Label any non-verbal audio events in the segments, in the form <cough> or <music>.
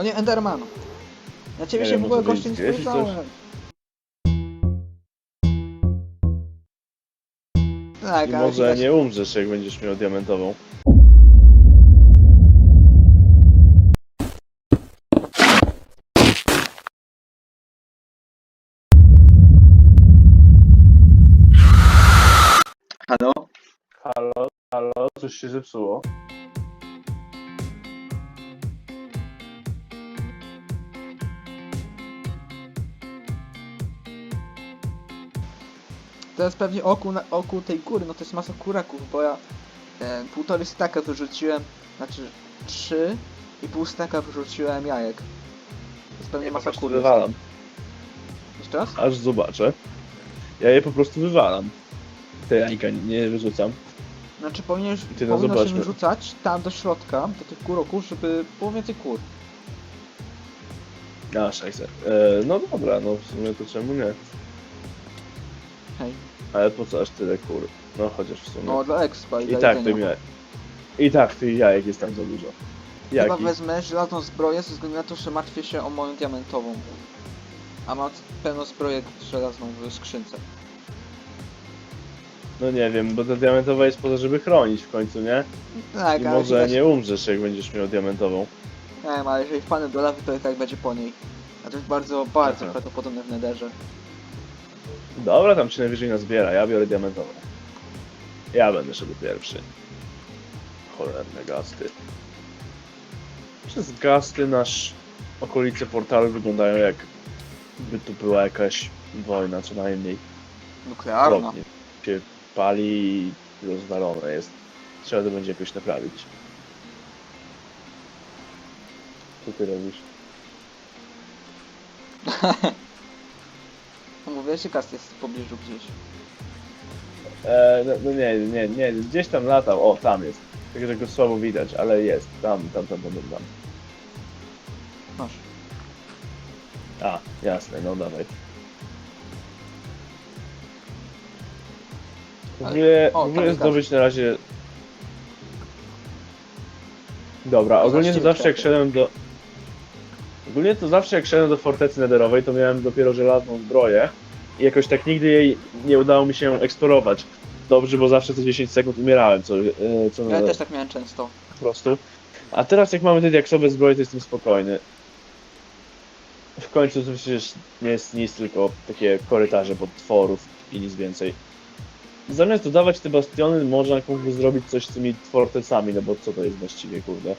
O nie, Enderman. Na ciebie Nie się wiem, w ogóle może goście nie coś? Tak, I ale może widać- nie umrzesz, jak będziesz miał diamentową. Halo? Halo, halo, coś się zepsuło. To jest pewnie oku, na, oku tej góry, no to jest masa kuraków, bo ja e, półtorej staka wyrzuciłem, znaczy trzy i pół staka wyrzuciłem jajek. To jest pewnie Ja masa prostu kur. wywalam, Jeszcze raz? aż zobaczę. Ja je po prostu wywalam. Te jajka nie wyrzucam. Znaczy powinieneś, Ty, no powinno się zobaczmy. wyrzucać tam do środka, do tych kuroków, żeby było więcej kur. A, szajse. E, no dobra, no w sumie to czemu nie? Hej. Ale po co aż tyle kur? No chociaż w sumie. No dla expa i, I dla tak jedzenia. tym jaj... I tak tych jajek jest tam za dużo. Chyba Jaki? wezmę żelazną zbroję ze względu na to, że martwię się o moją diamentową. A mam pełno zbrojek żelazną w skrzynce. No nie wiem, bo ta diamentowa jest po to, żeby chronić w końcu, nie? Tak, I ale może widać- nie umrzesz, jak będziesz miał diamentową. Nie wiem, ale jeżeli wpadnę do lawy, to i tak będzie po niej. A to jest bardzo, bardzo Aha. prawdopodobne w nederze. Dobra, tam się najwyżej nazbiera, ja biorę diamentową. Ja będę szedł pierwszy. Cholerne gasty. Przez gasty nasz okolice portalu wyglądają jak by tu była jakaś wojna, co najmniej. Nuklearna. Okropnie. się pali i rozwalone jest. Trzeba to będzie jakoś naprawić. Co ty robisz? <laughs> Gaz jest w pobliżu gdzieś. E, no, no nie, nie, nie, gdzieś tam latał, o tam jest. Tylko, że go słabo widać, ale jest, tam, tam, tam, tam, tam. tam. Masz. A, jasne, no dawaj. Ogóle, o, w tam zdobyć na razie... Dobra, ogólnie to zawsze jak szedłem do... Ogólnie to zawsze jak szedłem do fortecy nederowej, to miałem dopiero żelazną zbroję i jakoś tak nigdy jej nie udało mi się eksplorować. Dobrze, bo zawsze co 10 sekund umierałem, co, e, co Ja też tak miałem często. po prostu. A teraz jak mamy te diaksowe zbroje, to jestem spokojny. W końcu to przecież nie jest nic, tylko takie korytarze potworów i nic więcej. Zamiast dodawać te bastiony, można jakby zrobić coś z tymi fortecami, no bo co to jest właściwie, kurde.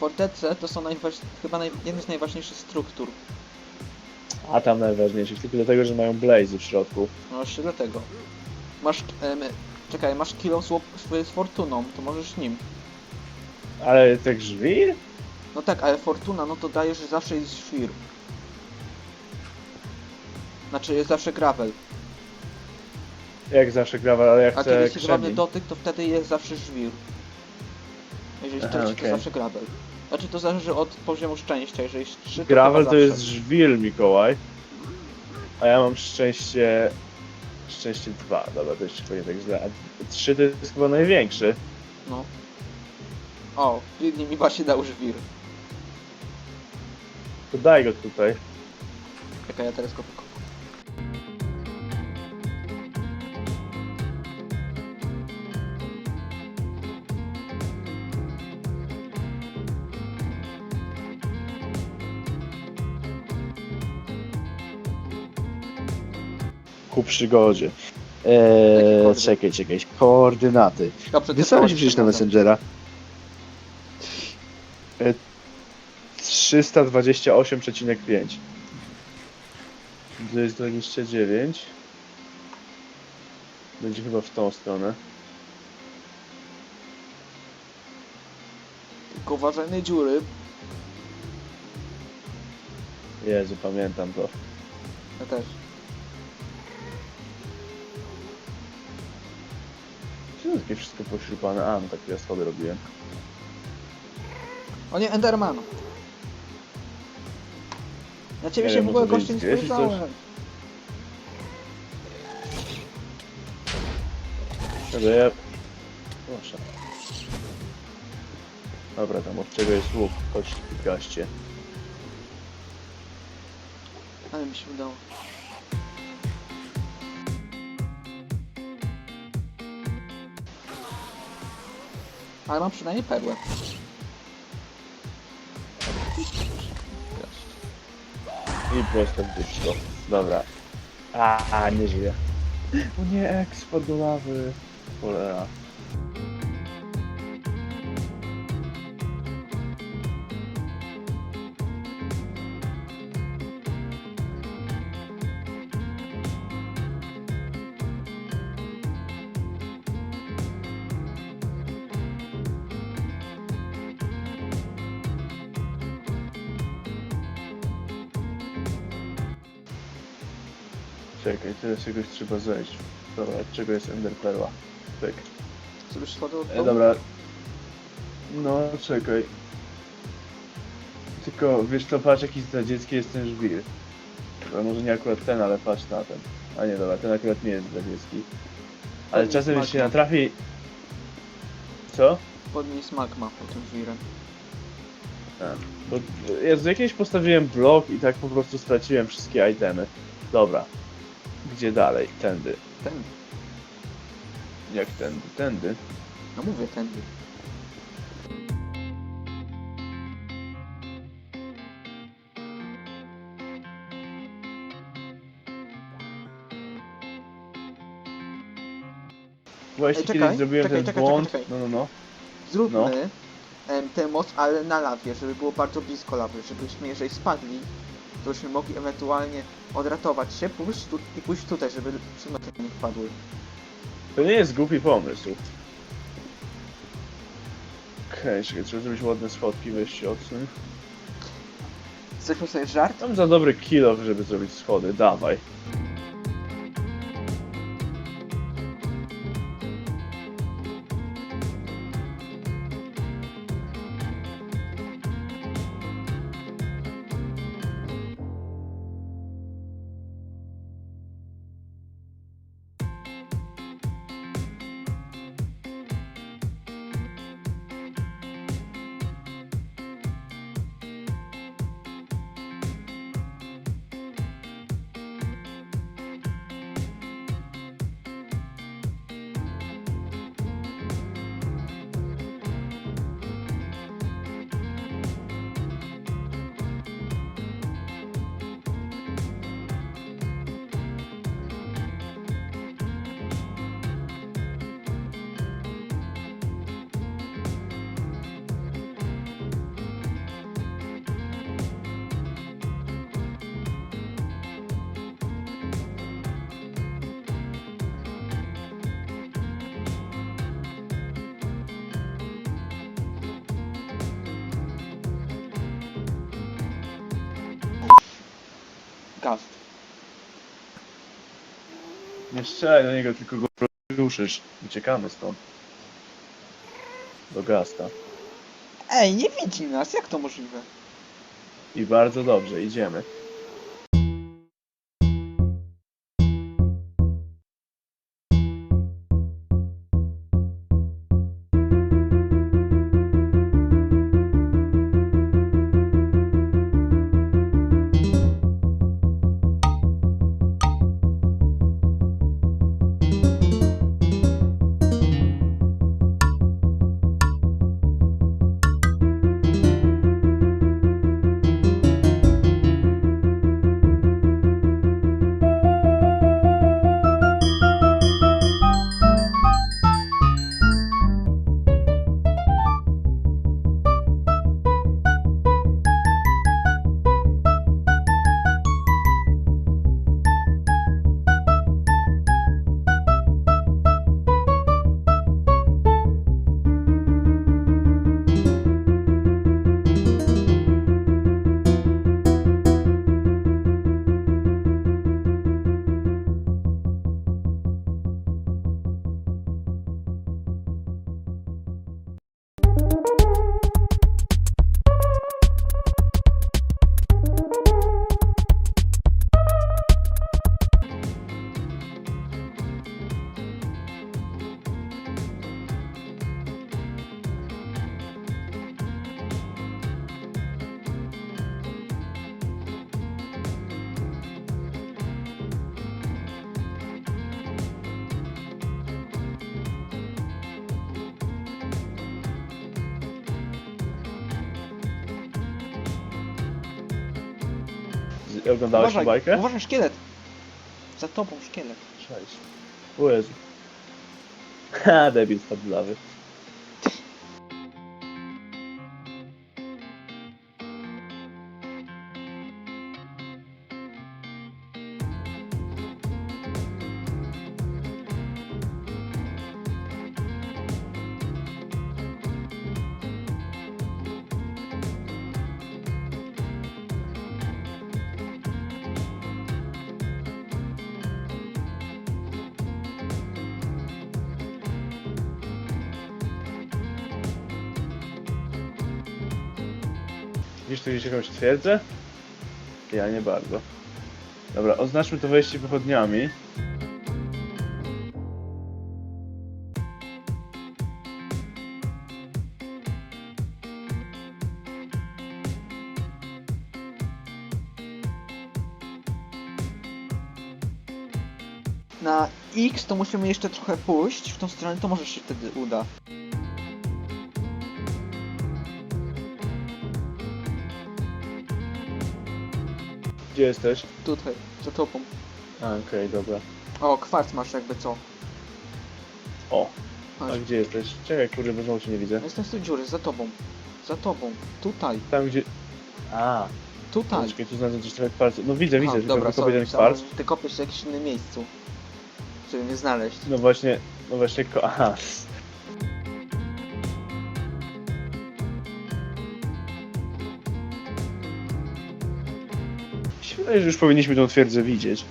Fortece to są najważ... chyba naj... jedne z najważniejszych struktur. A tam najważniejsze, tylko dlatego, że mają blazy w środku. No jeszcze dlatego. Masz... Em, czekaj, masz kilo z, łop... z fortuną, to możesz nim. Ale tak żwir? No tak, ale fortuna, no to daje, że zawsze jest świr. Znaczy jest zawsze gravel. Jak zawsze grawa, ale ja A chcę kiedy jest żadny krzemień. dotyk, to wtedy jest zawsze żwir. Jeżeli Aha, straci, to okej. zawsze gravel. Znaczy to zależy od poziomu szczęścia, jeżeli jest 3 to Gravel chyba to jest zawsze. żwir, Mikołaj. A ja mam szczęście... Szczęście 2, dobra, to jeszcze pewnie tak źle. A 3 to jest chyba największy. No. O, biednie mi właśnie dał żwir. To daj go tutaj. Czekaj, ja teraz go. Przygodzie. Eee, koordynaty? czekaj, czekaj. Koordynaty. Wysłałem ci przecież na Messengera. E, 328,5. To jest 29. Będzie chyba w tą stronę. Tylko uważaj na dziury. Jezu, pamiętam to. Ja też. takie wszystko pośrupane. A, no takie ja schody robiłem. O nie, Enderman! Na ciebie Nie się wiem, w ogóle nie powiedzieć. Spojrzałem. Proszę. Dobra, tam od czego jest łuk? Chodź, gaście. Ale mi się udało. Ale mam przynajmniej perłę. I prosto w dupsko. Dobra. A, a, nie żyje. O nie, eksport do lawy. Cholera. Czekaj, teraz czegoś trzeba zejść. Dobra, od czego jest Ender Perła? Tak. Zrobisz schody od E, dobra. No, czekaj. Tylko, wiesz co, patrz jaki zdradziecki jest ten żwir. Dobra, może nie akurat ten, ale patrz na ten. A nie, dobra, ten akurat nie jest zdradziecki. Ale czasem jeśli się natrafi... Co? Podnieś magma po tym żwirem. Bo ja z jakiegoś postawiłem blok i tak po prostu straciłem wszystkie itemy. Dobra. Gdzie dalej? Tędy. Ten. Jak tędy? Tędy. No mówię tędy. Właśnie Ej, czekaj, kiedyś zrobiłem czekaj, ten czekaj, błąd. czekaj, No, no, no. Zróbmy em, ten most, ale na lawie, żeby było bardzo blisko lawy, żebyśmy jeżeli spadli, to byśmy mogli ewentualnie odratować się, pójść tu i pójść tutaj, żeby przedmioty nie wpadły. To nie jest głupi pomysł. Okej, czekaj, trzeba zrobić ładne schodki, weź się odsuń. Chcesz sobie żart? Mam za dobry kilo, żeby zrobić schody, dawaj. Nie strzelaj do niego, tylko go ruszysz. Uciekamy stąd. Do gasta. Ej, nie widzi nas, jak to możliwe? I bardzo dobrze, idziemy. Oglądałeś tę bajkę? uważaj, szkielet! Za tobą szkielet. Cześć. O Jezu. Ha, <laughs> debil spadł z lawy. Widzisz tu gdzieś jakąś twierdzę? Ja nie bardzo. Dobra, oznaczmy to wejście pochodniami. Na X to musimy jeszcze trochę pójść w tą stronę, to może się wtedy uda. Gdzie jesteś? Tutaj, za tobą. A, okej, dobra. O, kwarc masz jakby co. O, a gdzie jesteś? Czekaj, kurde, bo znowu cię nie widzę. Jestem z tej dziury, za tobą. Za tobą. Tutaj, Tam gdzie... A, tutaj. czekaj, tu znajdę coś trochę kwarcu. No widzę, widzę, tylko dobra, tylko sorry, jeden myślałem, kwarc. że ty kopiesz w jakimś innym miejscu. Żeby mnie znaleźć. No właśnie, no właśnie, ko... Aha. Się wydaje, że już powinniśmy tą twierdzę widzieć.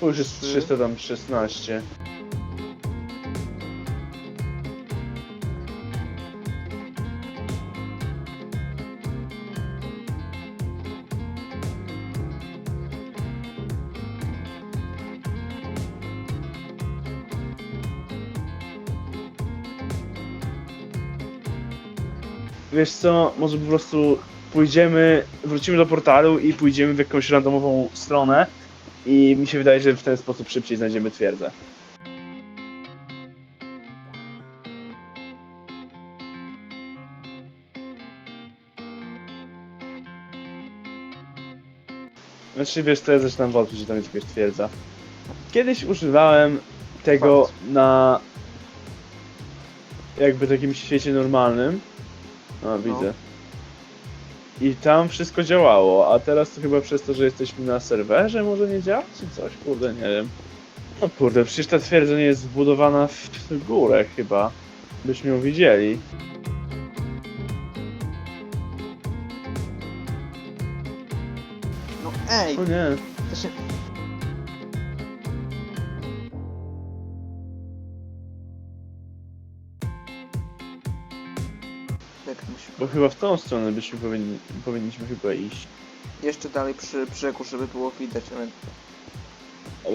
To już jest Trzy. 300 tam 16. Wiesz co, może po prostu pójdziemy, wrócimy do portalu i pójdziemy w jakąś randomową stronę i mi się wydaje, że w ten sposób szybciej znajdziemy twierdzę. Znaczy wiesz co, ja zaczynam wątpić, że tam jest jakaś twierdza. Kiedyś używałem tego Fakt. na jakby takim świecie normalnym. A, widzę. I tam wszystko działało, a teraz to chyba przez to, że jesteśmy na serwerze może nie działa, czy coś? Kurde, nie wiem. No kurde, przecież ta twierdza nie jest zbudowana w górę chyba. Byśmy ją widzieli. No ej, O nie. to się... Bo chyba w tą stronę byśmy powinni, powinniśmy chyba iść. Jeszcze dalej przy brzegu, żeby było widać. ale-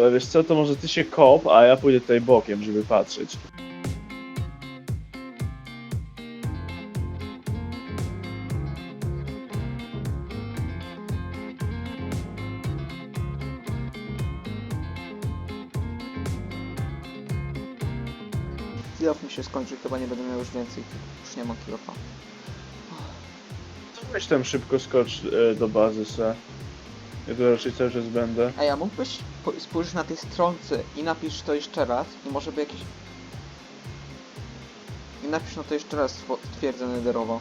Ale wiesz co, to może ty się kop, a ja pójdę tutaj bokiem, żeby patrzeć. Kilof mi się skończy, chyba nie będę miał już więcej. Już nie ma kilofa. Weź tam szybko skocz e, do bazy se. Ja tu raczej cały czas będę. Ej, a mógłbyś po- spojrzeć na tej stronce i napisz to jeszcze raz? I może by jakieś... I napisz na to jeszcze raz swo- twierdzę nederową.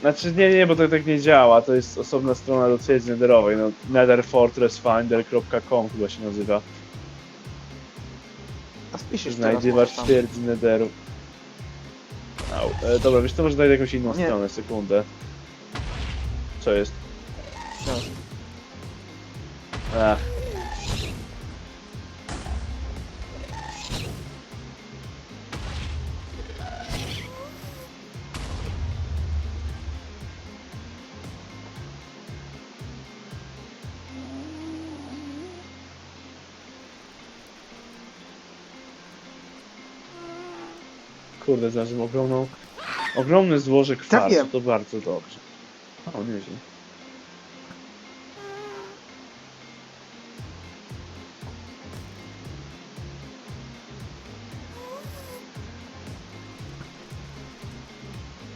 Znaczy nie, nie, bo to tak nie działa, to jest osobna strona do twierdzy nether'owej, no netherfortressfinder.com chyba się nazywa. A wpisz jeszcze raz może tam. twierdzy netheru. Au. E, dobra, wiesz co, może znajdę jakąś inną Nie. stronę, sekundę. Co jest? No. Ach. kurde, znalazłem ogromną, ogromne złoże kwarcu, tak to bardzo dobrze. O, nieźle.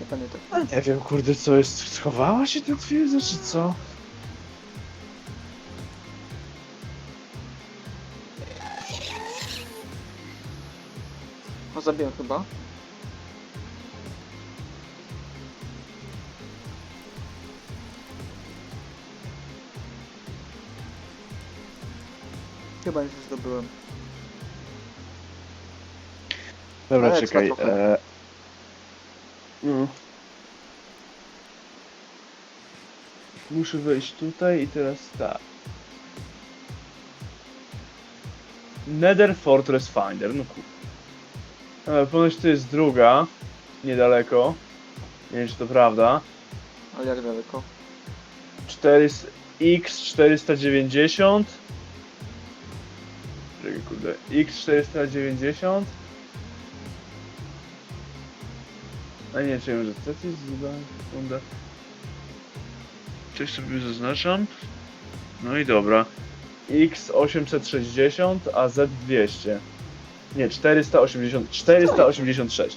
Nie pamiętam. A nie wiem, kurde, co jest, schowała się ta twierdza, czy co? O, zabiłem chyba. Chyba już zdobyłem. Dobra, Ale czekaj. trochę. E... No. Muszę wejść tutaj i teraz tak. Nether Fortress Finder, no kur... Ale ponoć to jest druga, niedaleko. Nie wiem czy to prawda. Ale jak daleko? 400, X490 Czekaj, kurde, X490 A nie, czekaj, może co to jest za sekunda Coś sobie zaznaczam. No i dobra. X860, a Z200 Nie, 480, 486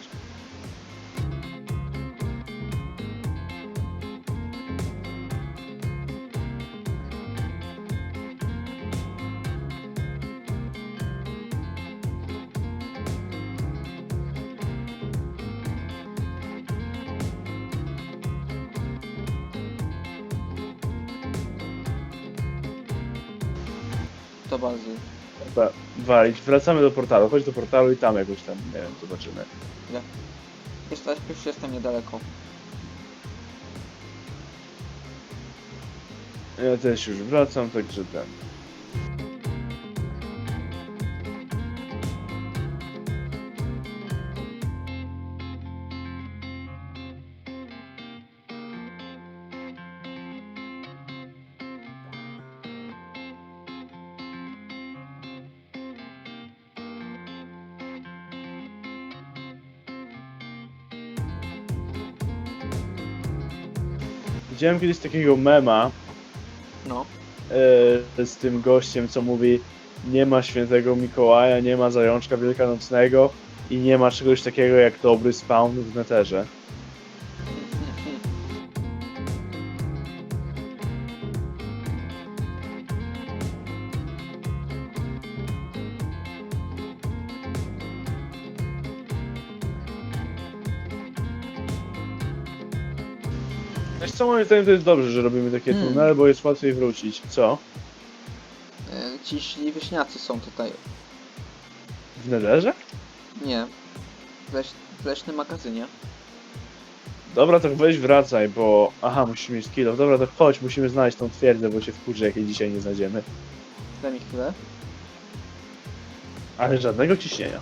To bazy. Dobra, walić. Wracamy do portalu. Chodź do portalu i tam jakoś tam, nie wiem, zobaczymy. Jeszcze już jestem niedaleko. Ja też już wracam, także ten. Widziałem kiedyś takiego mema, No. e, z tym gościem, co mówi nie ma świętego Mikołaja, nie ma zajączka wielkanocnego i nie ma czegoś takiego jak dobry spawn w neterze. Zdaniem to jest dobrze, że robimy takie Hmm. tunele, bo jest łatwiej wrócić. Co? E, Ci śli wieśniacy są tutaj. W nederze? Nie. W, leś, w leśnym magazynie. Dobra, to weź wracaj, bo... Aha, musimy mieć kilo. Dobra, to chodź, musimy znaleźć tą twierdzę, bo się wkurzę, jak jej dzisiaj nie znajdziemy. Daj mi chwilę. Ale żadnego ciśnienia.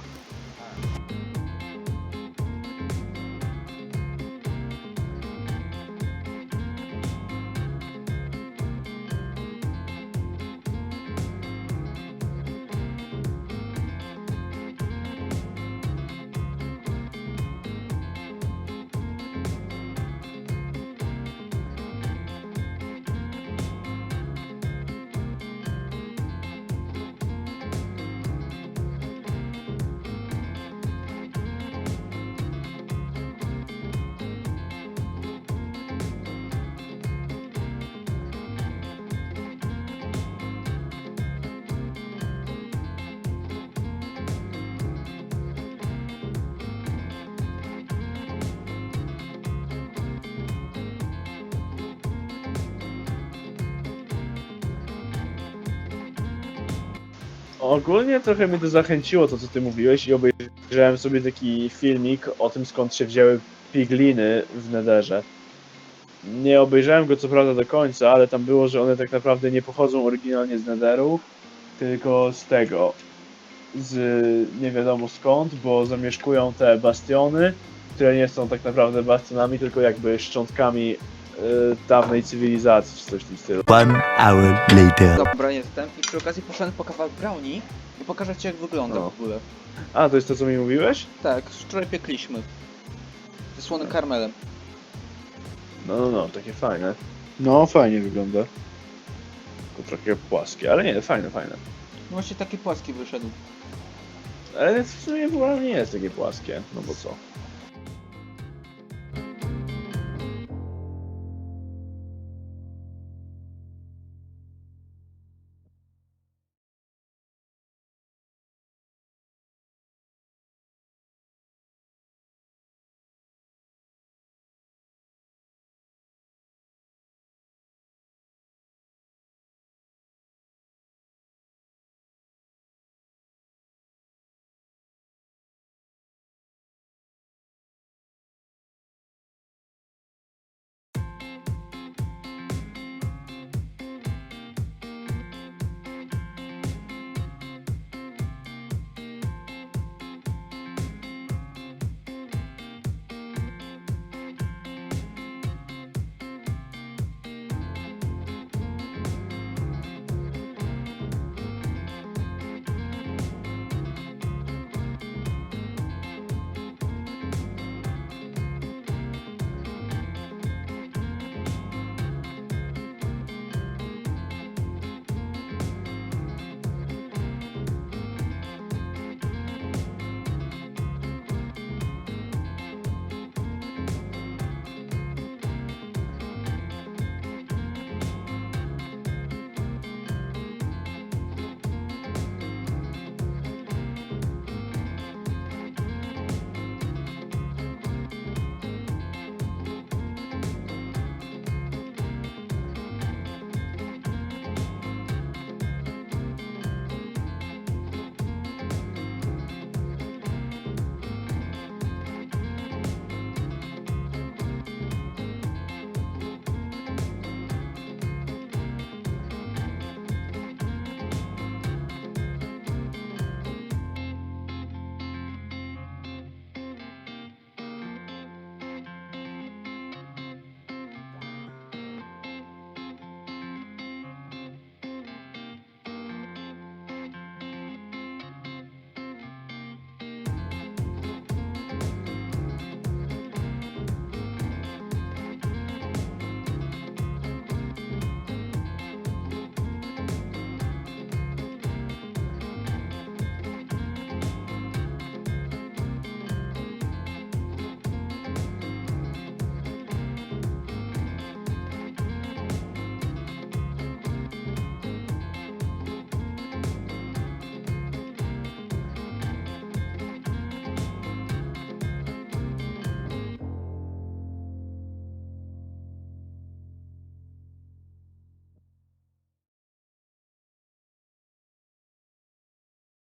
Ogólnie trochę mnie to zachęciło, to co ty mówiłeś i obejrzałem sobie taki filmik o tym, skąd się wzięły pigliny w Nederze. Nie obejrzałem go co prawda do końca, ale tam było, że one tak naprawdę nie pochodzą oryginalnie z Nederu, tylko z tego, z nie wiadomo skąd, bo zamieszkują te bastiony, które nie są tak naprawdę bastionami, tylko jakby szczątkami dawnej cywilizacji, czy coś w tym stylu. One hour later. Dobra, jestem. I przy okazji poszedłem po kawałek brownie i pokażę ci jak wygląda No. w ogóle. A, to jest to, co mi mówiłeś? Tak, wczoraj piekliśmy. Ze słonym karmelem. No, no, no, takie fajne. No, fajnie wygląda. Tylko trochę płaskie, ale nie, fajne, fajne. No właśnie taki płaski wyszedł. Ale w sumie w ogóle nie jest takie płaskie, no bo co?